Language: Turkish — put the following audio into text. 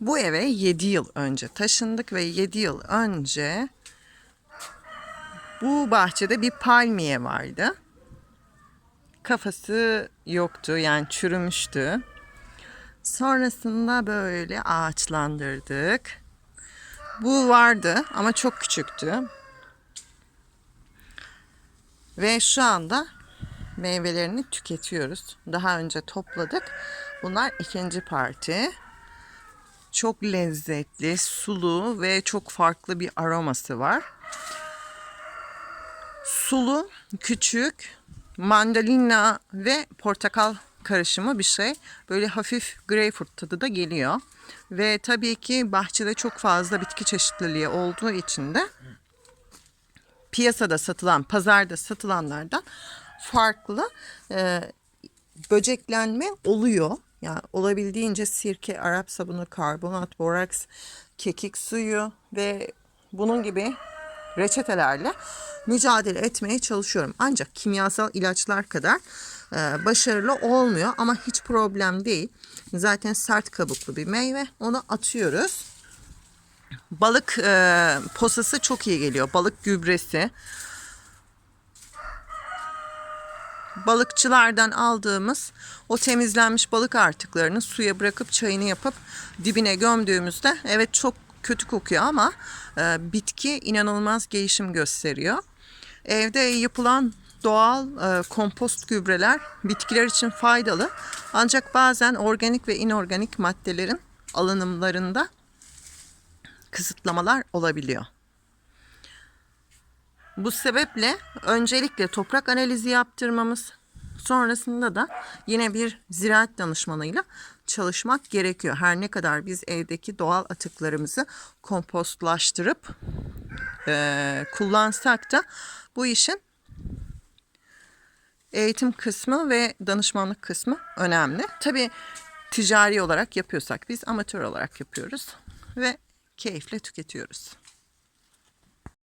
Bu eve 7 yıl önce taşındık ve 7 yıl önce bu bahçede bir palmiye vardı. Kafası yoktu yani çürümüştü. Sonrasında böyle ağaçlandırdık. Bu vardı ama çok küçüktü. Ve şu anda meyvelerini tüketiyoruz. Daha önce topladık. Bunlar ikinci parti. Çok lezzetli, sulu ve çok farklı bir aroması var. Sulu, küçük, mandalina ve portakal karışımı bir şey. Böyle hafif greyfurt tadı da geliyor. Ve tabii ki bahçede çok fazla bitki çeşitliliği olduğu için de piyasada satılan, pazarda satılanlardan farklı e, böceklenme oluyor. Yani olabildiğince sirke, Arap sabunu, karbonat, boraks, kekik suyu ve bunun gibi reçetelerle mücadele etmeye çalışıyorum. Ancak kimyasal ilaçlar kadar e, başarılı olmuyor ama hiç problem değil. Zaten sert kabuklu bir meyve. Onu atıyoruz. Balık e, posası çok iyi geliyor. Balık gübresi. Balıkçılardan aldığımız o temizlenmiş balık artıklarını suya bırakıp çayını yapıp dibine gömdüğümüzde evet çok kötü kokuyor ama e, bitki inanılmaz gelişim gösteriyor. Evde yapılan doğal e, kompost gübreler bitkiler için faydalı. Ancak bazen organik ve inorganik maddelerin alınımlarında kısıtlamalar olabiliyor. Bu sebeple öncelikle toprak analizi yaptırmamız, sonrasında da yine bir ziraat danışmanıyla çalışmak gerekiyor. Her ne kadar biz evdeki doğal atıklarımızı kompostlaştırıp e, kullansak da bu işin eğitim kısmı ve danışmanlık kısmı önemli. Tabii ticari olarak yapıyorsak biz amatör olarak yapıyoruz ve keyifle tüketiyoruz.